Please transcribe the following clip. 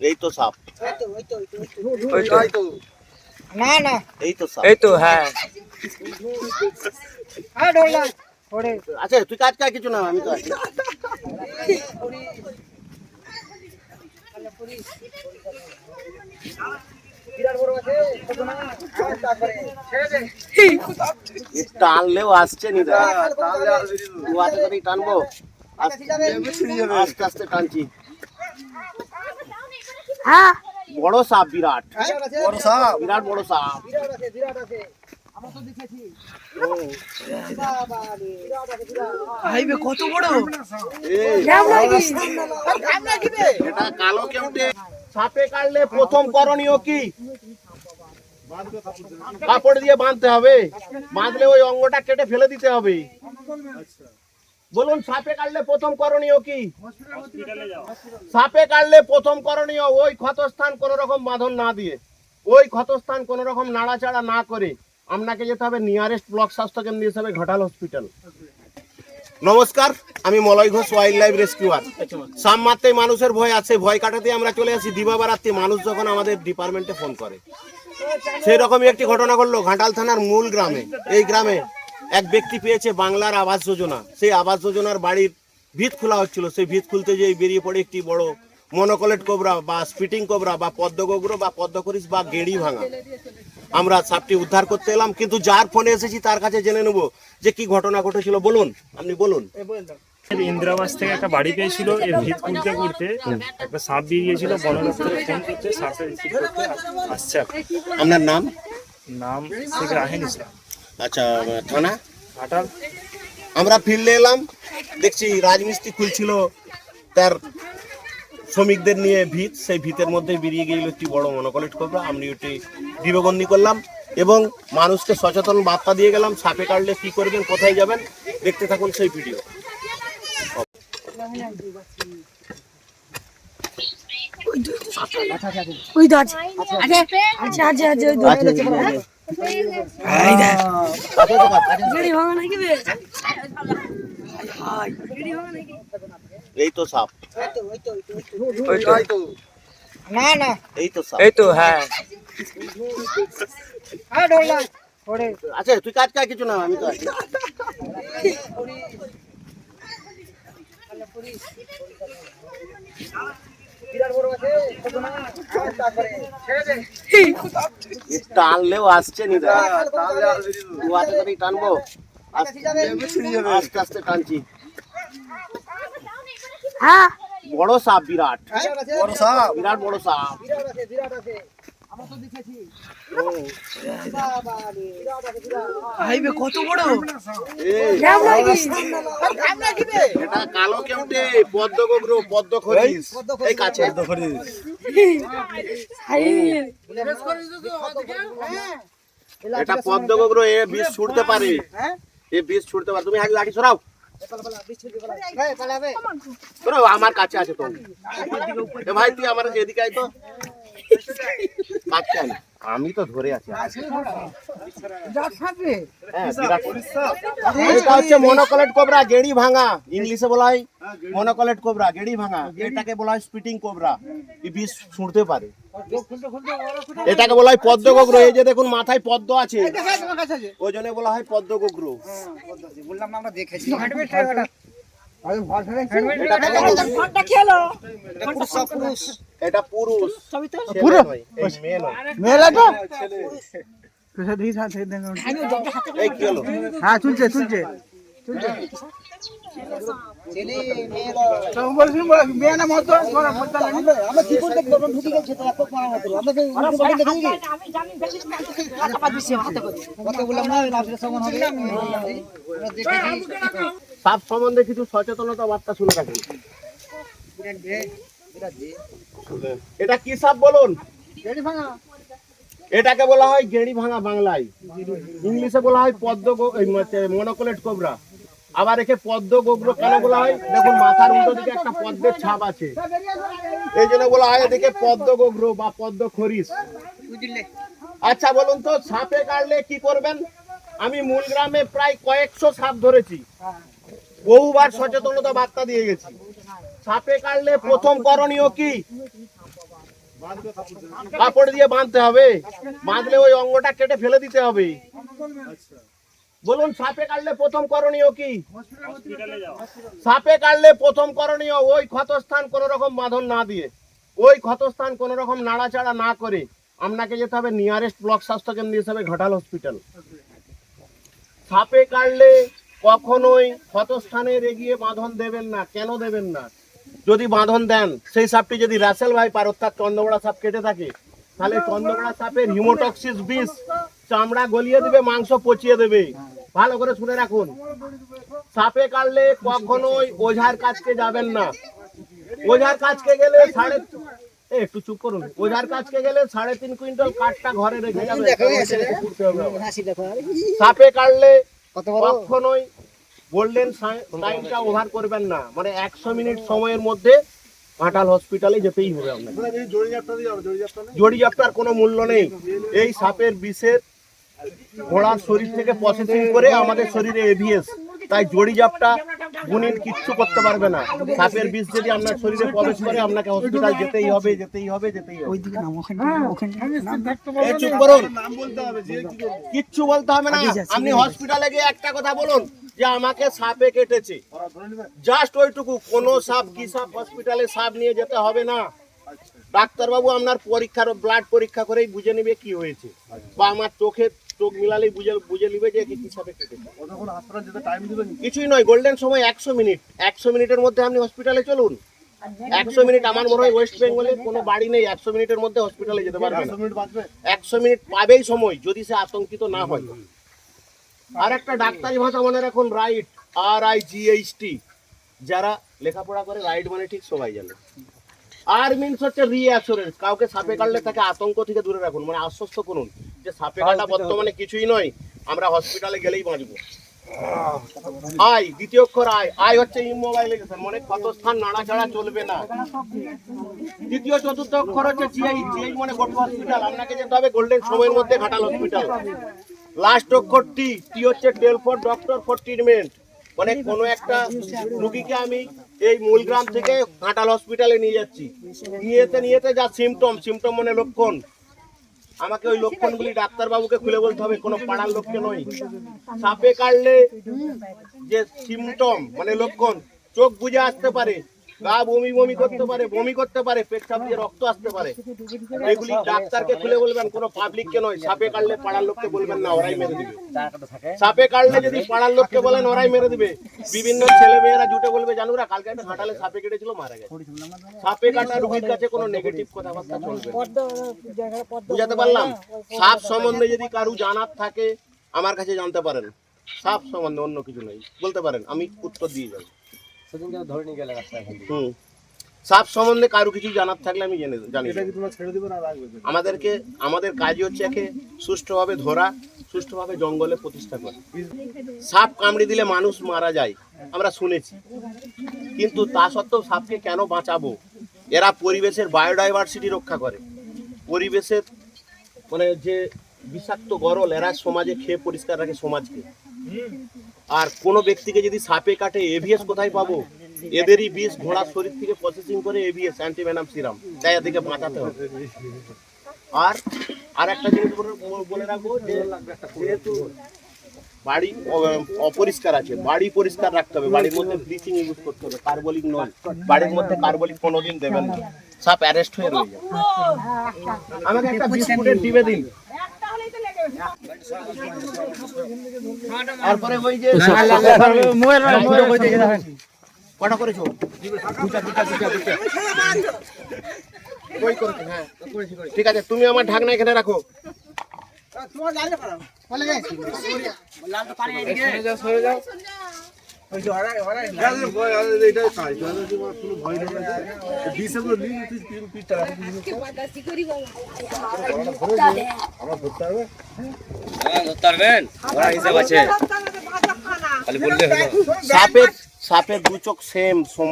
এই তো সাপ না না এই তো সাপ এই তো হ্যাঁ হ্যাঁ ডোলা ওরে আচ্ছা তুই কাজ কাজ কিছু না আমি তো আছি বিরাট বড় আছে টানলেও আসছে নি হাতে করেই টানবো। আস্তে আস্তে টানছি। হ্যাঁ। বড় সাপ বিরাট। বিরাট বড় সাপ। বিরাট বড় সাপ। বিরাট আছে বিরাট আছে। আমরা তো দেখেছি। বাবা রে বিরাট আছে বিরাট ভাইবে কত বড় এটা কালো কেউটে। সাপে কাটলে প্রথম করণীয় কি? কাপড় দিয়ে বাঁধতে হবে। বাঁধলে ওই অঙ্গটা কেটে ফেলে দিতে হবে। বলুন, সাপে কাটলে প্রথম করণীয় কি? সাপে কাটলে প্রথম করণীয় ওই ক্ষতস্থান কোন রকম বাঁধন না দিয়ে। ওই ক্ষতস্থান কোন রকম নাড়াচাড়া না করে আপনাকে যেতে হবে নিয়ারেস্ট ব্লক স্বাস্থ্য কেন্দ্র হিসাবে ঘাটাল হসপিটাল। নমস্কার, আমি Malay Ghosh wild life rescuer. সাম মারতেই মানুষের ভয় আছে, ভয় কাটাতে আমরা চলে আসি। দিবাবারাত্রি মানুষ যখন আমাদের ডিপার্টমেন্টে ফোন করে। সেই রকমই একটি ঘটনা ঘটলো ঘাটাল থানার মূল গ্রামে। এই গ্রামে এক ব্যক্তি পেয়েছে বাংলার আবাস যোজনা। সেই আবাস যোজনার বাড়ির ভিত খোলা হচ্ছিল। সেই ভিত খুলতে যেয়ে বেরিয়ে পড়ে একটি বড় মনোকলেট কোবরা বা স্পিটিং কোবরা বা পদ্মগোগ্র বা পদ্মকরিস বা গেড়ি ভাঙা। আমরা সাপটি উদ্ধার করতে এলাম, কিন্তু যার ফোনে এসেছি তার কাছে জেনে নেব যে কি ঘটনা ঘটেছিল। বলুন, আপনি বলুন। ইন্দিরাবাস থেকে একটা বাড়ি পেয়েছিল এর ভিত করতে করতে একটা সাপ বেরিয়েছিল বন দপ্তরে ফোন করতে সাপে রিসিভ করতে আসছে। আপনার নাম? নাম শেখ রাহেন ইসলাম। আচ্ছা থানা? ঘাটাল আমরা ফিল্ডে এলাম দেখছি রাজমিস্ত্রি খুলছিল তার শ্রমিকদের নিয়ে ভিত সেই ভিতের মধ্যে বেরিয়ে গিয়েছিল একটি বড় মনোকলেট কোবরা আমি ওটি বিবেগন্দি করলাম এবং মানুষকে সচেতন বার্তা দিয়ে গেলাম সাপে কাটলে কি করবেন কোথায় যাবেন দেখতে থাকুন সেই ভিডিও। ওই তো আছে ওই তো নাকি এই তো সাপ। না না এই তো সাপ। এই তো হ্যাঁ আচ্ছা তুই কাজ কাজ কিছু না আমি তো আছি বিরাট বড় আছে ছোট না তারপরে ছেড়ে দে এ টানলেও আসছে নি টানবো। আস্তে আস্তে আস্তে টানছি। হ্যাঁ। বড় সাপ বিরাট। বিরাট বড় সাপ? বিরাট বড় সাপ। বিরাট আছে বিরাট আছে আমরা তো দেখেছি বাবা রে বিরাট আছে বিরাট ভাইবে কত বড়? এটা কালো কেউটে পদ্ম গোগ্র পদ্ম খরিস। এই কাছে। এটা পদ্ম গোগ্র এ বীজ ছুটতে পারে। হ্যাঁ এ বীজ ছুটতে পারে। তুমি হাত লাঠি সরাও। আমার কাছে আছে তো। ভাই তুই আমার এদিকে আয় তো। আমি তো ধরে আছি হ্যাঁ, বিরাট বড়। এটা হচ্ছে মনোকলেট কোবরা গেড়ি ভাঙা ইংলিশে বলা হয় মনোকলেট কোবরা গেড়ি ভাঙা। এটাকে বলা হয় স্পিটিং কোবরা এই বিষ ছুঁড়তে পারে? এটাকে বলা হয় পদ্ম গোগ্র এই যে দেখুন মাথায় পদ্ম আছে। ওই জন্য বলা হয় পদ্ম গোগ্র বললাম আমরা দেখেছি। এটা পুরুষ সবই তো। ছেলে নয়, এই মেয়ে নয়। মেলা তো? তুই দেখি সাথে দেখো এই কি হলো? হ্যাঁ চলছে চলছে ছেলে মেয়েরা তো বলছি মেয়ে না মত আমরা আমরা কি করতে পারব? ঢুকে গেছে তো এত মারা মতো আমরা তো বলে দেখি আমি জানি দেখিস না হাতে পা দিছি হাতে করে। কত বললাম না সমান হবে। সাপ সম্বন্ধে কিছু সচেতনতা বার্তা শুনে রাখুন। এটা কি সাপ বলুন? এটাকে বলা হয় গেড়ি ভাঙা বাংলায়। ইংলিশে বলা হয় পদ্ম এই কোবরা আবার একে পদ্ম গোগ্র কেন বলা হয়? দেখুন, মাথার উল্টো দিকে একটা পদ্মের ছাপ আছে। এই জন্য বলা হয় এদিকে পদ্ম গোগ্র বা পদ্ম খরিস আচ্ছা বলুন তো, সাপে কাটলে কি করবেন? আমি মূল গ্রামে প্রায় কয়েকশো সাপ ধরেছি। বহুবার সচেতনতা বার্তা দিয়ে গেছি। সাপে কাটলে প্রথম করণীয় কি? কাপড় দিয়ে বাঁধতে হবে। বাঁধলে ওই অঙ্গটা কেটে ফেলে দিতে হবে। বলুন, সাপে কাটলে প্রথম করণীয় কি? সাপে কাটলে প্রথম করণীয় ওই ক্ষতস্থান কোন রকম বাঁধন না দিয়ে। ওই ক্ষতস্থান কোন রকম নাড়াচাড়া না করে আপনাকে যেতে হবে নিয়ারেস্ট ব্লক স্বাস্থ্য কেন্দ্র হিসেবে ঘাটাল হসপিটাল সাপে কাটলে কখনোই ক্ষতস্থানের এগিয়ে বাঁধন দেবেন না কেন দেবেন না? যদি বাঁধন দেন সেই সাপটি যদি রাসেল ভাই পার অর্থাৎ চন্দ্রগড়া সাপ কেটে থাকে তাহলে চন্দ্রগড়া সাপের হিমোটক্সিস বিষ চামড়া গলিয়ে দেবে মাংস পচিয়ে দেবে। ভালো করে শুনে রাখুন। সাপে কাটলে কখনোই ওঝার কাছকে যাবেন না। ওঝার কাছকে গেলে সাড়ে এ, একটু চুপ করুন। ওঝার কাছকে গেলে সাড়ে তিন কুইন্টাল কাঠটা ঘরে রেখে যাবে। সাপে কাটলে কখনোই গোল্ডেন টাইমটা ওভার করবেন না। মানে একশো মিনিট সময়ের মধ্যে ঘাটাল হসপিটালে যেতেই হবে আপনাকে। জড়ি জাপটার কোনো মূল্য নেই। এই সাপের বিষের ঘোড়ার শরীর থেকে প্রসেসিং করে আমাদের শরীরে এভিএস তাই জড়ি জাপটা গুণিন কিচ্ছু করতে পারবে না। সাপের বিষ যদি আপনার শরীরে প্রবেশ করে আপনাকে হসপিটাল যেতেই হবে যেতেই হবে যেতেই হবে। ওইদিকে নাম ওখানে ওখানে নাম। এই চুপ করুন। কিচ্ছু বলতে হবে না। আপনি হসপিটালে গিয়ে একটা কথা বলুন যে আমাকে সাপে কেটেছে। জাস্ট ওইটুকু কোন সাপ কি সাপ হসপিটালে সাপ নিয়ে যেতে হবে না। ডাক্তারবাবু আপনার পরীক্ষার ব্লাড পরীক্ষা করেই বুঝে নেবে কি হয়েছে। বা আমার চোখে চোখ মিলালেই বুঝে বুঝে নিবে যে কি সাপে কেটেছে কিছুই নয় গোল্ডেন সময় একশো মিনিট একশো মিনিটের মধ্যে আপনি হসপিটালে চলুন। একশো মিনিট আমার মনে হয় ওয়েস্ট বেঙ্গলে কোনো বাড়ি নেই একশো মিনিটের মধ্যে হসপিটালে যেতে পারবে একশো মিনিট পাবেই সময় যদি সে আতঙ্কিত না হয়। আর একটা ডাক্তারি ভাষা মনে রাখুন right R I G H T যারা লেখাপড়া করে রাইট মানে ঠিক সবাই জানে। আর মিনস হচ্ছে রিঅ্যাসুরেন্স কাউকে সাপে কাটলে তাকে আতঙ্ক থেকে দূরে রাখুন মানে আশ্বস্ত করুন। যে সাপে কাটা বর্তমানে কিছুই নয় আমরা হসপিটালে গেলেই বাঁচবো। আই দ্বিতীয় অক্ষর আই আই হচ্ছে ইমোবাইলাইজেশন মানে কত স্থান নাড়াচাড়া চলবে না। দ্বিতীয় চতুর্থ অক্ষর হচ্ছে জিআই জিআই মানে গোট হসপিটাল আপনাকে যেতে হবে গোল্ডেন সময়ের মধ্যে ঘাটাল হসপিটাল লাস্ট অক্ষর টি টি হচ্ছে tail for doctor for treatment মানে কোনো একটা রুগীকে আমি এই মূলগ্রাম থেকে ঘাটাল হসপিটালে নিয়ে যাচ্ছি। নিয়েতে নিয়েতে যা সিমটম সিমটম মানে লক্ষণ। আমাকে ওই লক্ষণগুলি ডাক্তারবাবুকে খুলে বলতে হবে? কোনো পাড়ার লোককে নয়। সাপে কাটলে যে সিমটম মানে লক্ষণ, চোখ বুঝে আসতে পারে। গা বমি বমি করতে পারে, বমি করতে পারে পেটসাপ দিয়ে রক্ত আসতে পারে। এগুলি ডাক্তারকে খুলে বলবেন, কোনো পাবলিককে নয়, সাপে কাটলে পাড়ার লোককে বলবেন না, ওরাই মেরে দিবে। সাপে কাটলে যদি পাড়ার লোককে বলেন, ওরাই মেরে দিবে। বিভিন্ন ছেলে মেয়েরা জুটে বলবে জানুরা কালকে একটা ঘাটালে সাপে কেটেছিল, মারা গেছে। সাপে কাটা রুগীর কাছে কোনো নেগেটিভ কথাবার্তা চলবে বুঝাতে পারলাম? সাপ সম্বন্ধে যদি কারু জানার থাকে, আমার কাছে জানতে পারেন। সাপ সম্বন্ধে অন্য কিছু নেই। বলতে পারেন, আমি উত্তর দিয়ে যাব। হুম। সাপ সম্বন্ধে কারও কিছু জানার থাকলে আমি জেনে জানি। আমাদেরকে আমাদের কাজই হচ্ছে একে সুষ্ঠুভাবে ধরা সুষ্ঠুভাবে জঙ্গলে প্রতিষ্ঠা করা। সাপ কামড়ে দিলে মানুষ মারা যায় আমরা শুনেছি। কিন্তু তা সত্ত্বেও সাপকে কেন বাঁচাবো? এরা পরিবেশের বায়োডাইভার্সিটি রক্ষা করে। পরিবেশের মানে যে বিষাক্ত গরল এরা সমাজে খেয়ে পরিষ্কার রাখে সমাজকে। আর কোনো ব্যক্তিকে যদি সাপে কাটে এভিএস কোথায় পাবো? এদেরই বিষ ঘোড়ার শরীর থেকে প্রসেসিং করে এভিএস অ্যান্টিভেনাম সিরাম তাই এদিকে বাঁচাতে হবে। আর আর একটা জিনিস বলে- রাখব যে যেহেতু বাড়ি অপরিষ্কার আছে বাড়ি পরিষ্কার রাখতে হবে। বাড়ির মধ্যে ব্লিচিং ইউজ করতে হবে। কার্বলিক নয় বাড়ির মধ্যে কার্বলিক কোনোদিন দেবেন না। সাপ অ্যারেস্ট হয়ে রয়ে যাবে। আমাকে একটা বিস্কুটের দিবে দিন। তারপরে ওই যে কটা করেছ হ্যাঁ ঠিক আছে তুমি আমার ঢাকনা এখানে রাখো তোমার লাল লাল তো পানি এদিকে সরে যাও সাপের সাপের দু চোখ সেম সমান